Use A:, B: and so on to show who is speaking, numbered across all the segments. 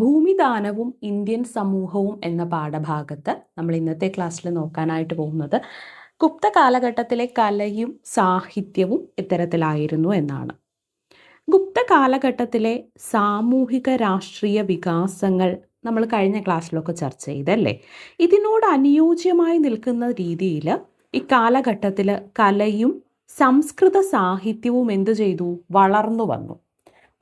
A: ഭൂമിദാനവും Indian സമൂഹവും എന്ന പാഠഭാഗത്ത് നമ്മൾ ഇന്നത്തെ ക്ലാസ്സിൽ നോക്കാനായിട്ട് പോകുന്നത് ഗുപ്ത കാലഘട്ടത്തിലെ കലയും സാഹിത്യവും ഇത്തരത്തിലായിരുന്നു എന്നാണ്. ഗുപ്ത കാലഘട്ടത്തിലെ സാമൂഹിക രാഷ്ട്രീയ വികാസങ്ങൾ നമ്മൾ കഴിഞ്ഞ ക്ലാസ്സിലൊക്കെ ചർച്ച ചെയ്തല്ലേ? ഇതിനോട് അനുയോജ്യമായി നിൽക്കുന്ന രീതിയിൽ ഇക്കാലഘട്ടത്തിൽ കലയും സംസ്കൃത സാഹിത്യവും എന്തു ചെയ്തു? വളർന്നു വന്നു.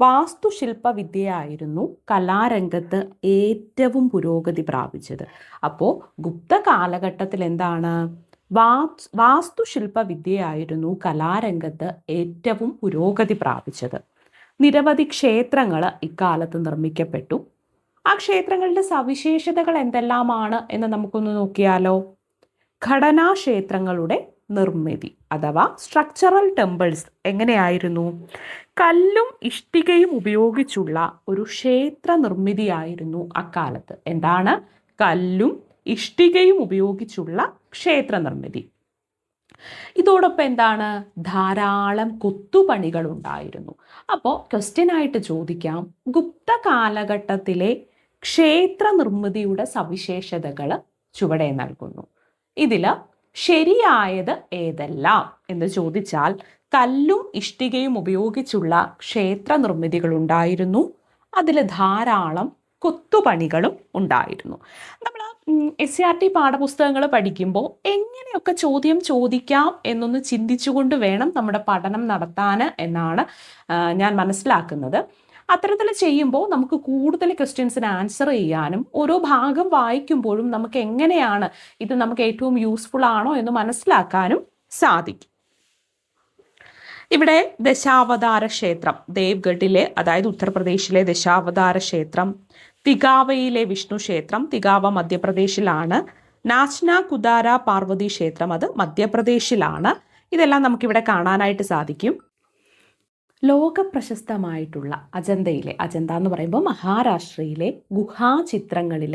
A: വാസ്തുശില്പ വിദ്യയായിരുന്നു കലാരംഗത്ത് ഏറ്റവും പുരോഗതി പ്രാപിച്ചത്. അപ്പോൾ ഗുപ്ത കാലഘട്ടത്തിൽ എന്താണ്? വാസ് വാസ്തുശില്പ വിദ്യയായിരുന്നു കലാരംഗത്ത് ഏറ്റവും പുരോഗതി പ്രാപിച്ചത്. നിരവധി ക്ഷേത്രങ്ങൾ ഇക്കാലത്ത് നിർമ്മിക്കപ്പെട്ടു. ആ ക്ഷേത്രങ്ങളുടെ സവിശേഷതകൾ എന്തെല്ലാമാണ് എന്ന് നമുക്കൊന്ന് നോക്കിയാലോ? ഘടനാക്ഷേത്രങ്ങളുടെ നിർമ്മിതി അഥവാ സ്ട്രക്ചറൽ ടെമ്പിൾസ് എങ്ങനെയായിരുന്നു? കല്ലും ഇഷ്ടികയും ഉപയോഗിച്ചുള്ള ഒരു ക്ഷേത്ര നിർമ്മിതിയായിരുന്നു അക്കാലത്ത്. എന്താണ്? കല്ലും ഇഷ്ടികയും ഉപയോഗിച്ചുള്ള ക്ഷേത്ര നിർമ്മിതി. ഇതോടൊപ്പം എന്താണ്? ധാരാളം കൊത്തുപണികൾ ഉണ്ടായിരുന്നു അപ്പോൾ ക്വസ്റ്റ്യൻ ആയിട്ട് ചോദിക്കാം. ഗുപ്ത കാലഘട്ടത്തിലെ ക്ഷേത്ര നിർമ്മിതിയുടെ സവിശേഷതകൾ ചുവടെ നൽകുന്നു. ഇതിൽ ശരിയായത് ഏതെല്ലാം എന്ന് ചോദിച്ചാൽ കല്ലും ഇഷ്ടികയും ഉപയോഗിച്ചുള്ള ക്ഷേത്ര നിർമ്മിതികൾ ഉണ്ടായിരുന്നു. അതിൽ ധാരാളം കൊത്തുപണികളും ഉണ്ടായിരുന്നു. നമ്മൾ എസ് സി ആർ ടി പാഠപുസ്തകങ്ങൾ പഠിക്കുമ്പോൾ എങ്ങനെയൊക്കെ ചോദ്യം ചോദിക്കാം എന്നൊന്ന് ചിന്തിച്ചുകൊണ്ട് വേണം നമ്മുടെ പഠനം നടത്താൻ എന്നാണ് ഞാൻ മനസ്സിലാക്കുന്നത്. അത്തരത്തിൽ ചെയ്യുമ്പോൾ നമുക്ക് കൂടുതൽ ക്വസ്റ്റ്യൻസിന് ആൻസർ ചെയ്യാനും ഓരോ ഭാഗം വായിക്കുമ്പോഴും നമുക്ക് എങ്ങനെയാണ് ഇത് നമുക്ക് ഏറ്റവും യൂസ്ഫുൾ ആണോ എന്ന് മനസ്സിലാക്കാനും സാധിക്കും. ഇവിടെ ദശാവതാര ക്ഷേത്രം ദേവ്ഗഡിലെ അതായത് ഉത്തർപ്രദേശിലെ ദശാവതാര ക്ഷേത്രം തികാവയിലെ വിഷ്ണു ക്ഷേത്രം തികാവ മധ്യപ്രദേശിലാണ് നാച്ന കുദാര പാർവതി ക്ഷേത്രം അത് മധ്യപ്രദേശിലാണ്. ഇതെല്ലാം നമുക്കിവിടെ കാണാനായിട്ട് സാധിക്കും. ലോക പ്രശസ്തമായിട്ടുള്ള അജന്തയിലെ അജന്ത എന്ന് പറയുമ്പോൾ മഹാരാഷ്ട്രയിലെ ഗുഹാചിത്രങ്ങളിൽ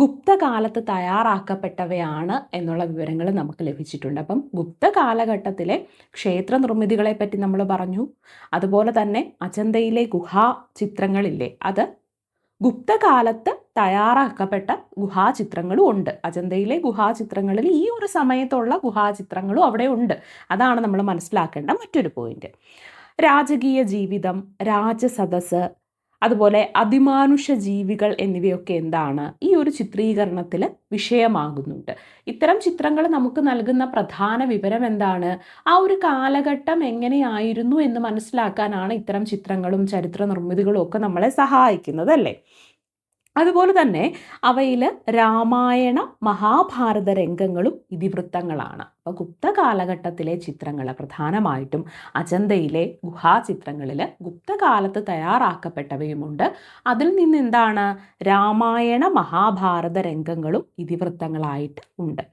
A: ഗുപ്തകാലത്ത് തയ്യാറാക്കപ്പെട്ടവയാണ് എന്നുള്ള വിവരങ്ങൾ നമുക്ക് ലഭിച്ചിട്ടുണ്ട്. അപ്പം ഗുപ്ത കാലഘട്ടത്തിലെ ക്ഷേത്ര നിർമ്മിതികളെ പറ്റി നമ്മൾ പറഞ്ഞു. അതുപോലെ തന്നെ അജന്തയിലെ ഗുഹാ ചിത്രങ്ങളില്ലേ അത് ഗുപ്തകാലത്ത് തയ്യാറാക്കപ്പെട്ട ഗുഹാചിത്രങ്ങളും ഉണ്ട്. അജന്തയിലെ ഗുഹാചിത്രങ്ങളിൽ ഈ ഒരു സമയത്തുള്ള ഗുഹാചിത്രങ്ങളും അവിടെ ഉണ്ട്. അതാണ് നമ്മൾ മനസ്സിലാക്കേണ്ട മറ്റൊരു പോയിന്റ്. രാജകീയ ജീവിതം രാജസദസ് അതുപോലെ അതിമാനുഷ ജീവികൾ എന്നിവയൊക്കെ എന്താണ്? ഈ ഒരു ചിത്രീകരണത്തിൽ വിഷയമാകുന്നുണ്ട്. ഇത്തരം ചിത്രങ്ങൾ നമുക്ക് നൽകുന്ന പ്രധാന വിവരം എന്താണ്? ആ ഒരു കാലഘട്ടം എങ്ങനെയായിരുന്നു എന്ന് മനസ്സിലാക്കാനാണ് ഇത്തരം ചിത്രങ്ങളും ചരിത്ര നിർമ്മിതികളും ഒക്കെ നമ്മളെ സഹായിക്കുന്നത് അല്ലേ? അതുപോലെ തന്നെ അവയിൽ രാമായണ മഹാഭാരത രംഗങ്ങളും ഇതിവൃത്തങ്ങളാണ്. അപ്പോൾ ഗുപ്ത കാലഘട്ടത്തിലെ ചിത്രങ്ങൾ പ്രധാനമായിട്ടും അജന്തയിലെ ഗുഹാചിത്രങ്ങളിൽ ഗുപ്തകാലത്ത് തയ്യാറാക്കപ്പെട്ടവയുമുണ്ട്. അതിൽ നിന്ന് എന്താണ്? രാമായണ മഹാഭാരത രംഗങ്ങളും ഇതിവൃത്തങ്ങളായിട്ട് ഉണ്ട്.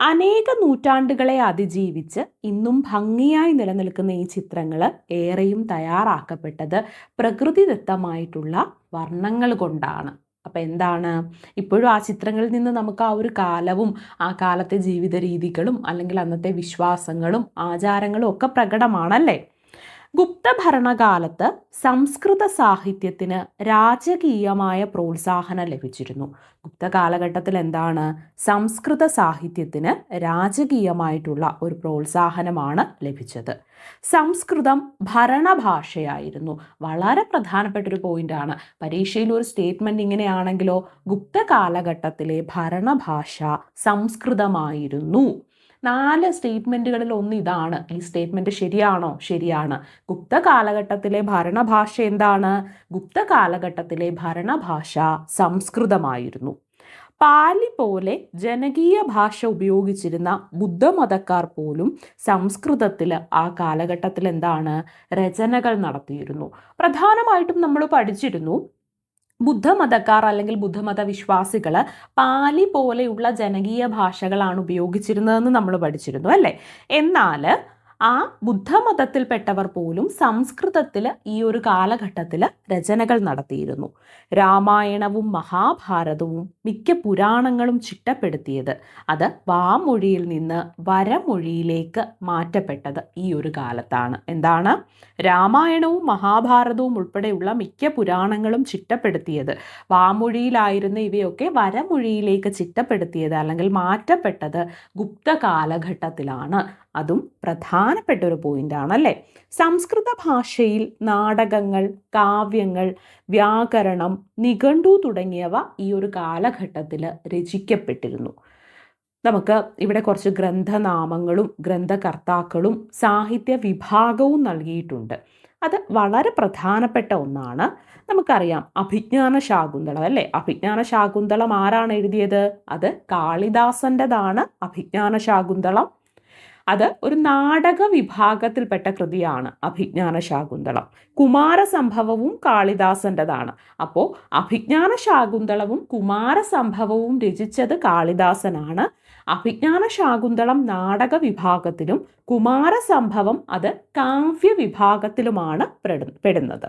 A: അനേക നൂറ്റാണ്ടുകളെ അതിജീവിച്ച് ഇന്നും ഭംഗിയായി നിലനിൽക്കുന്ന ഈ ചിത്രങ്ങൾ ഏറെയും തയ്യാറാക്കപ്പെട്ടത് പ്രകൃതിദത്തമായിട്ടുള്ള വർണങ്ങൾ കൊണ്ടാണ്. അപ്പം എന്താണ്? ഇപ്പോഴും ആ ചിത്രങ്ങളിൽ നിന്ന് നമുക്ക് ആ ഒരു കാലവും ആ കാലത്തെ ജീവിത രീതികളും അല്ലെങ്കിൽ അന്നത്തെ വിശ്വാസങ്ങളും ആചാരങ്ങളും ഒക്കെ പ്രകടമാണല്ലേ? ഗുപ്ത ഭരണകാലത്ത് സംസ്കൃത സാഹിത്യത്തിന് രാജകീയമായ പ്രോത്സാഹനം ലഭിച്ചിരുന്നു. ഗുപ്ത കാലഘട്ടത്തിൽ എന്താണ്? സംസ്കൃത സാഹിത്യത്തിന് രാജകീയമായിട്ടുള്ള ഒരു പ്രോത്സാഹനമാണ് ലഭിച്ചത്. സംസ്കൃതം ഭരണഭാഷയായിരുന്നു. വളരെ പ്രധാനപ്പെട്ട ഒരു പോയിന്റാണ്. പരീക്ഷയിൽ ഒരു സ്റ്റേറ്റ്മെന്റ് ഇങ്ങനെയാണെങ്കിലോ ഗുപ്ത കാലഘട്ടത്തിലെ ഭരണഭാഷ സംസ്കൃതമായിരുന്നു. നാല് സ്റ്റേറ്റ്മെന്റുകളിൽ ഒന്ന് ഇതാണ്. ഈ സ്റ്റേറ്റ്മെന്റ് ശരിയാണോ? ശരിയാണ്. ഗുപ്ത കാലഘട്ടത്തിലെ ഭരണഭാഷ എന്താണ്? ഗുപ്ത കാലഘട്ടത്തിലെ ഭരണഭാഷ സംസ്കൃതമായിരുന്നു. പാലി പോലെ ജനകീയ ഭാഷ ഉപയോഗിച്ചിരുന്ന ബുദ്ധമതക്കാർ പോലും സംസ്കൃതത്തിൽ ആ കാലഘട്ടത്തിൽ എന്താണ് രചനകൾ നടത്തിയിരുന്നു. പ്രധാനമായിട്ടും നമ്മൾ പഠിച്ചിരുന്നു ബുദ്ധമതക്കാർ അല്ലെങ്കിൽ ബുദ്ധമത വിശ്വാസികൾ പാലി പോലെയുള്ള ജനകീയ ഭാഷകളാണ് ഉപയോഗിച്ചിരുന്നതെന്ന് നമ്മൾ പഠിച്ചിരുന്നു അല്ലേ? എന്നാൽ ആ ബുദ്ധമതത്തിൽപ്പെട്ടവർ പോലും സംസ്കൃതത്തിൽ ഈ ഒരു കാലഘട്ടത്തിൽ രചനകൾ നടത്തിയിരുന്നു. രാമായണവും മഹാഭാരതവും മിക്ക പുരാണങ്ങളും ചിട്ടപ്പെടുത്തിയത് അത് വാമൊഴിയിൽ നിന്ന് വരമൊഴിയിലേക്ക് മാറ്റപ്പെട്ടത് ഈ ഒരു കാലത്താണ്. എന്താണ്? രാമായണവും മഹാഭാരതവും ഉൾപ്പെടെയുള്ള മിക്ക പുരാണങ്ങളും ചിട്ടപ്പെടുത്തിയത്. വാമൊഴിയിലായിരുന്ന ഇവയൊക്കെ വരമൊഴിയിലേക്ക് ചിട്ടപ്പെടുത്തിയത് അല്ലെങ്കിൽ മാറ്റപ്പെട്ടത് ഗുപ്ത കാലഘട്ടത്തിലാണ്. അതും പ്രധാനപ്പെട്ട ഒരു പോയിന്റാണ് അല്ലേ സംസ്കൃത ഭാഷയിൽ നാടകങ്ങൾ കാവ്യങ്ങൾ വ്യാകരണം നിഘണ്ടു തുടങ്ങിയവ ഈ ഒരു കാലഘട്ടത്തിൽ രചിക്കപ്പെട്ടിരുന്നു. നമുക്ക് ഇവിടെ കുറച്ച് ഗ്രന്ഥനാമങ്ങളും ഗ്രന്ഥകർത്താക്കളും സാഹിത്യ വിഭാഗവും നൽകിയിട്ടുണ്ട്. അത് വളരെ പ്രധാനപ്പെട്ട ഒന്നാണ്. നമുക്കറിയാം അഭിജ്ഞാന ശാകുന്തളം അല്ലേ? അഭിജ്ഞാന ശാകുന്തളം ആരാണ് എഴുതിയത്? അത് കാളിദാസന്റെതാണ് അഭിജ്ഞാന ശാകുന്തളം. അത് ഒരു നാടക വിഭാഗത്തിൽപ്പെട്ട കൃതിയാണ് അഭിജ്ഞാന ശാകുന്തളം കുമാരസംഭവവും കാളിദാസന്റെതാണ് അപ്പോൾ അഭിജ്ഞാന ശാകുന്തളവും കുമാരസംഭവവും രചിച്ചത് കാളിദാസനാണ്. അഭിജ്ഞാന ശാകുന്തളം നാടക വിഭാഗത്തിലും കുമാരസംഭവം അത് കാവ്യ വിഭാഗത്തിലുമാണ് പെടുന്നത്.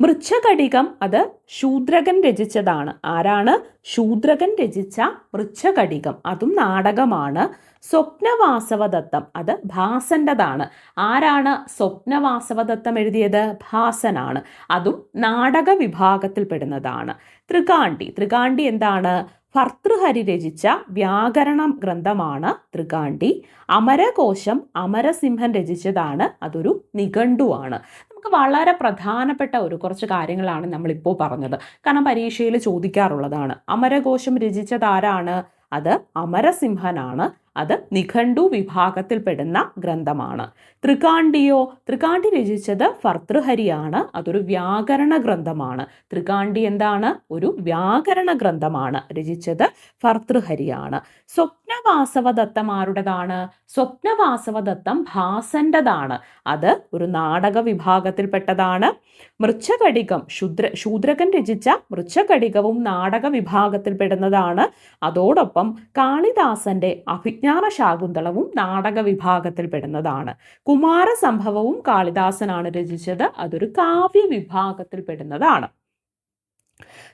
A: മൃച്ഛകടികം അത് ശൂദ്രകൻ രചിച്ചതാണ്. ആരാണ്? ശൂദ്രകൻ രചിച്ച മൃച്ഛകടികം. അതും നാടകമാണ്. സ്വപ്നവാസവദത്തം അത് ഭാസന്റെതാണ് ആരാണ് സ്വപ്നവാസവദത്തം എഴുതിയത്? ഭാസനാണ്. അതും നാടക വിഭാഗത്തിൽപ്പെടുന്നതാണ് ത്രികാണ്ടി ത്രികാണ്ടി എന്താണ്? ഭർത്തൃഹരി രചിച്ച വ്യാകരണം ഗ്രന്ഥമാണ് ത്രികാണ്ടി അമരകോശം അമരസിംഹൻ രചിച്ചതാണ്. അതൊരു നിഘണ്ടുവാണ്. നമുക്ക് വളരെ പ്രധാനപ്പെട്ട ഒരു കുറച്ച് കാര്യങ്ങളാണ് നമ്മളിപ്പോൾ പറഞ്ഞത്. കാരണം പരീക്ഷയിൽ ചോദിക്കാറുള്ളതാണ്. അമരകോശം രചിച്ചത് ആരാണ് അത് അമരസിംഹനാണ്. അത് നിഘണ്ടു വിഭാഗത്തിൽപ്പെടുന്ന ഗ്രന്ഥമാണ്. ത്രികാണ്ടിയോ ത്രികാണ്ടി രചിച്ചത് ഭർത്തൃഹരിയാണ് അതൊരു വ്യാകരണ ഗ്രന്ഥമാണ്. ത്രികാണ്ടി എന്താണ്? ഒരു വ്യാകരണ ഗ്രന്ഥമാണ്. രചിച്ചത് ഭർത്തൃഹരിയാണ് സ്വപ്നവാസവദത്തം ആരുടേതാണ് സ്വപ്നവാസവദത്തം ഭാസന്റെതാണ് അത് ഒരു നാടക വിഭാഗത്തിൽപ്പെട്ടതാണ്. മൃച്ഛകടികം ശുദ്ര ശൂദ്രകൻ രചിച്ച മൃച്ഛകടികവും നാടക വിഭാഗത്തിൽപ്പെടുന്നതാണ്. അതോടൊപ്പം കാളിദാസന്റെ അഭിജ്ഞാന ശാകുന്തളവും നാടക വിഭാഗത്തിൽപ്പെടുന്നതാണ് കുമാരസംഭവവും കാളിദാസനാണ് രചിച്ചത്. അതൊരു കാവ്യ വിഭാഗത്തിൽപ്പെടുന്നതാണ്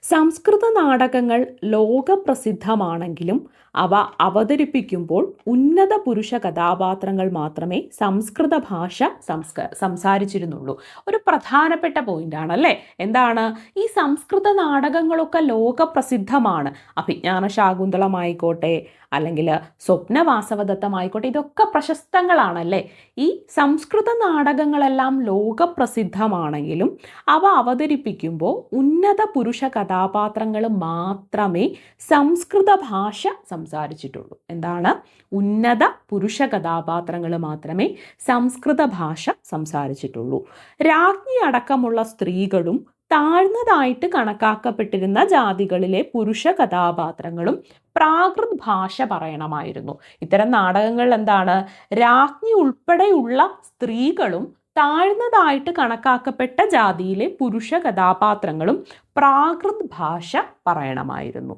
A: സംസ്കൃത നാടകങ്ങൾ ലോകപ്രസിദ്ധമാണെങ്കിലും അവ അവതരിപ്പിക്കുമ്പോൾ ഉന്നത പുരുഷ കഥാപാത്രങ്ങൾ മാത്രമേ സംസ്കൃത ഭാഷ സംസ്ക സംസാരിച്ചിരുന്നുള്ളൂ. ഒരു പ്രധാനപ്പെട്ട പോയിന്റാണ് അല്ലേ എന്താണ്? ഈ സംസ്കൃത നാടകങ്ങളൊക്കെ ലോകപ്രസിദ്ധമാണ്. അഭിജ്ഞാന ശാകുന്തളമായിക്കോട്ടെ അല്ലെങ്കിൽ സ്വപ്നവാസവദത്തമായിക്കോട്ടെ ഇതൊക്കെ പ്രശസ്തങ്ങളാണല്ലേ? ഈ സംസ്കൃത നാടകങ്ങളെല്ലാം ലോകപ്രസിദ്ധമാണെങ്കിലും അവ അവതരിപ്പിക്കുമ്പോൾ ഉന്നത പുരുഷ കഥാപാത്രങ്ങൾ മാത്രമേ സംസ്കൃത ഭാഷ സംസാരിച്ചിട്ടുള്ളൂ. എന്താണ്? ഉന്നത പുരുഷ കഥാപാത്രങ്ങൾ മാത്രമേ സംസ്കൃത ഭാഷ സംസാരിച്ചിട്ടുള്ളൂ. രാജ്ഞി അടക്കമുള്ള സ്ത്രീകളും താഴ്ന്നതായിട്ട് കണക്കാക്കപ്പെട്ടിരുന്ന ജാതികളിലെ പുരുഷ കഥാപാത്രങ്ങളും പ്രാകൃത് ഭാഷ പറയണമായിരുന്നു. ഇത്തരം നാടകങ്ങൾ എന്താണ്? രാജ്ഞി ഉൾപ്പെടെയുള്ള സ്ത്രീകളും താഴ്ന്നതായിട്ട് കണക്കാക്കപ്പെട്ട ജാതിയിലെ പുരുഷ കഥാപാത്രങ്ങളും പ്രാകൃത് ഭാഷ പറയണമായിരുന്നു.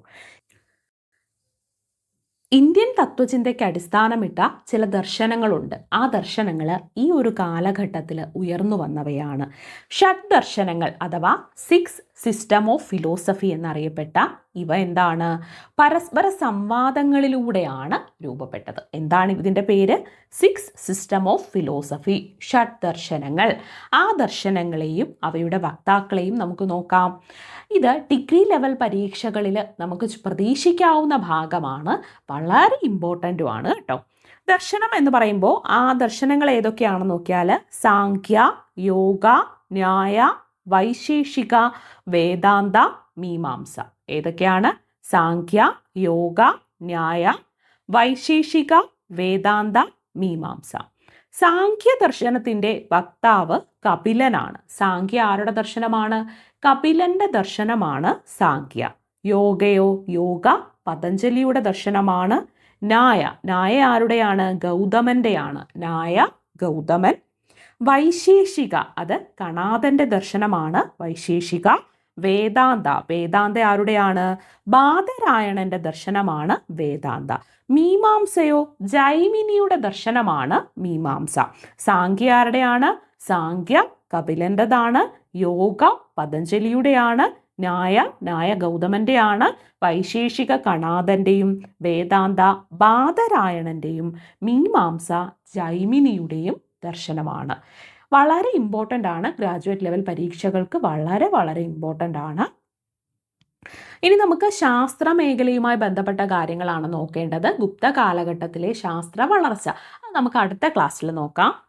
A: ഇന്ത്യൻ തത്വചിന്തയ്ക്ക് അടിസ്ഥാനമിട്ട ചില ദർശനങ്ങളുണ്ട്. ആ ദർശനങ്ങൾ ഈ ഒരു കാലഘട്ടത്തിൽ ഉയർന്നു വന്നവയാണ്. ഷഡ് ദർശനങ്ങൾ അഥവാ സിക്സ് സിസ്റ്റം ഓഫ് ഫിലോസഫി എന്നറിയപ്പെട്ട ഇവ എന്താണ്? പരസ്പര സംവാദങ്ങളിലൂടെയാണ് രൂപപ്പെട്ടത്. എന്താണ് ഇതിന്റെ പേര്? സിക്സ് സിസ്റ്റം ഓഫ് ഫിലോസഫി ഷഡ് ദർശനങ്ങൾ ആ ദർശനങ്ങളെയും അവയുടെ വക്താക്കളെയും നമുക്ക് നോക്കാം. ഇത് ഡിഗ്രി ലെവൽ പരീക്ഷകളിൽ നമുക്ക് പ്രതീക്ഷിക്കാവുന്ന ഭാഗമാണ്. വളരെ ഇമ്പോർട്ടന്റുമാണ് കേട്ടോ. ദർശനം എന്ന് പറയുമ്പോൾ ആ ദർശനങ്ങൾ ഏതൊക്കെയാണെന്ന് നോക്കിയാൽ? സാഖ്യ യോഗ ന്യായ വൈശേഷിക വേദാന്ത മീമാംസ. ഏതൊക്കെയാണ്? സാഖ്യ യോഗ ന്യായ വൈശേഷിക വേദാന്ത മീമാംസ. സാഖ്യ ദർശനത്തിന്റെ വക്താവ് കപിലനാണ്. സാഖ്യ ആരുടെ ദർശനമാണ്? കപിലന്റെ ദർശനമാണ് സാഖ്യ. യോഗയോ യോഗ പതഞ്ജലിയുടെ ദർശനമാണ് നായ നായ ആരുടെയാണ്? ഗൗതമന്റെയാണ് നായ ഗൗതമൻ വൈശേഷിക അത് കണാദന്റെ ദർശനമാണ് വൈശേഷിക. വേദാന്ത വേദാന്ത ആരുടെയാണ്? ബാധരായണന്റെ ദർശനമാണ് വേദാന്ത. മീമാംസയോ? ജൈമിനിയുടെ ദർശനമാണ് മീമാംസ. സാങ്ക്യ ആരുടെയാണ്? സാങ്ക്യ കപിലന്റെതാണ് യോഗ പതഞ്ജലിയുടെയാണ്. ന്യായ ന്യായ ഗൗതമന്റെയാണ് വൈശേഷിക കണാദന്റെയും വേദാന്ത ബാധരായണന്റെയും മീമാംസ ജൈമിനിയുടെയും ദർശനമാണ്. വളരെ ഇമ്പോർട്ടന്റ് ആണ് ഗ്രാജുവേറ്റ് ലെവൽ പരീക്ഷകൾക്ക് വളരെ വളരെ ഇമ്പോർട്ടന്റ് ആണ്. ഇനി നമുക്ക് ശാസ്ത്ര മേഖലയുമായി ബന്ധപ്പെട്ട കാര്യങ്ങളാണ് നോക്കേണ്ടത്. ഗുപ്ത കാലഘട്ടത്തിലെ ശാസ്ത്ര വളർച്ച. നമുക്ക് അടുത്ത ക്ലാസ്സിൽ നോക്കാം.